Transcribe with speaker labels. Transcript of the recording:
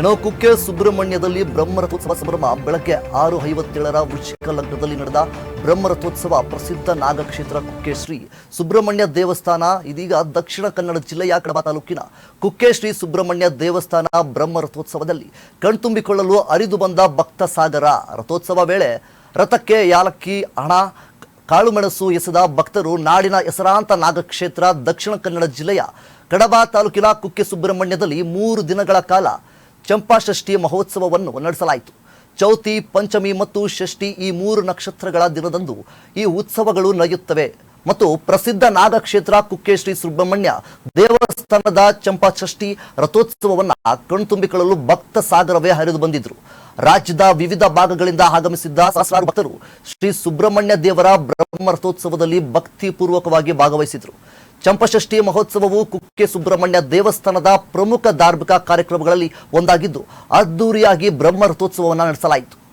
Speaker 1: ಏನೋ ಕುಕ್ಕೆ ಸುಬ್ರಹ್ಮಣ್ಯದಲ್ಲಿ ಬ್ರಹ್ಮರಥೋತ್ಸವ ಸಂಭ್ರಮ. ಬೆಳಗ್ಗೆ ಆರು ಐವತ್ತೇಳರ ವೃಶ್ಚಿಕ ಲಗ್ನದಲ್ಲಿ ನಡೆದ ಬ್ರಹ್ಮರಥೋತ್ಸವ ಪ್ರಸಿದ್ಧ ನಾಗಕ್ಷೇತ್ರ ಕುಕ್ಕೆ ಶ್ರೀ ಸುಬ್ರಹ್ಮಣ್ಯ ದೇವಸ್ಥಾನ, ಇದೀಗ ದಕ್ಷಿಣ ಕನ್ನಡ ಜಿಲ್ಲೆಯ ಕಡಬ ತಾಲೂಕಿನ ಕುಕ್ಕೆ ಶ್ರೀ ಸುಬ್ರಹ್ಮಣ್ಯ ದೇವಸ್ಥಾನ ಬ್ರಹ್ಮರಥೋತ್ಸವದಲ್ಲಿ ಕಣ್ತುಂಬಿಕೊಳ್ಳಲು ಅರಿದು ಬಂದ ಭಕ್ತ ಸಾಗರ. ರಥೋತ್ಸವ ವೇಳೆ ರಥಕ್ಕೆ ಯಾಲಕ್ಕಿ ಹಣ ಕಾಳುಮೆಣಸು ಎಸೆದ ಭಕ್ತರು ನಾಡಿನ ಹೆಸರಾಂತ ನಾಗಕ್ಷೇತ್ರ ದಕ್ಷಿಣ ಕನ್ನಡ ಜಿಲ್ಲೆಯ ಕಡಬ ತಾಲೂಕಿನ ಕುಕ್ಕೆ ಸುಬ್ರಹ್ಮಣ್ಯದಲ್ಲಿ ಮೂರು ದಿನಗಳ ಕಾಲ ಚಂಪಾಷಷ್ಠಿ ಮಹೋತ್ಸವವನ್ನು ನಡೆಸಲಾಯಿತು. ಚೌತಿ, ಪಂಚಮಿ ಮತ್ತು ಷಷ್ಠಿ ಈ ಮೂರು ನಕ್ಷತ್ರಗಳ ದಿನದಂದು ಈ ಉತ್ಸವಗಳು ನಡೆಯುತ್ತವೆ. ಮತ್ತು ಪ್ರಸಿದ್ಧ ನಾಗಕ್ಷೇತ್ರ ಕುಕ್ಕೆ ಶ್ರೀ ಸುಬ್ರಹ್ಮಣ್ಯ ದೇವಸ್ಥಾನದ ಚಂಪಾಷಷ್ಠಿ ರಥೋತ್ಸವವನ್ನು ಕಣ್ತುಂಬಿಕೊಳ್ಳಲು ಭಕ್ತ ಸಾಗರವೇ ಹರಿದು ಬಂದಿದ್ರು. ರಾಜ್ಯದ ವಿವಿಧ ಭಾಗಗಳಿಂದ ಆಗಮಿಸಿದ್ದ ಸಹಸ್ರಾರು ಭಕ್ತರು ಶ್ರೀ ಸುಬ್ರಹ್ಮಣ್ಯ ದೇವರ ಬ್ರಹ್ಮ ರಥೋತ್ಸವದಲ್ಲಿ ಭಕ್ತಿಪೂರ್ವಕವಾಗಿ ಭಾಗವಹಿಸಿದರು. ಚಂಪಷಷ್ಠಿ ಮಹೋತ್ಸವವು ಕುಕ್ಕೆ ಸುಬ್ರಹ್ಮಣ್ಯ ದೇವಸ್ಥಾನದ ಪ್ರಮುಖ ಧಾರ್ಮಿಕ ಕಾರ್ಯಕ್ರಮಗಳಲ್ಲಿ ಒಂದಾಗಿದ್ದು ಅದ್ದೂರಿಯಾಗಿ ಬ್ರಹ್ಮ ರಥೋತ್ಸವವನ್ನು ನಡೆಸಲಾಯಿತು.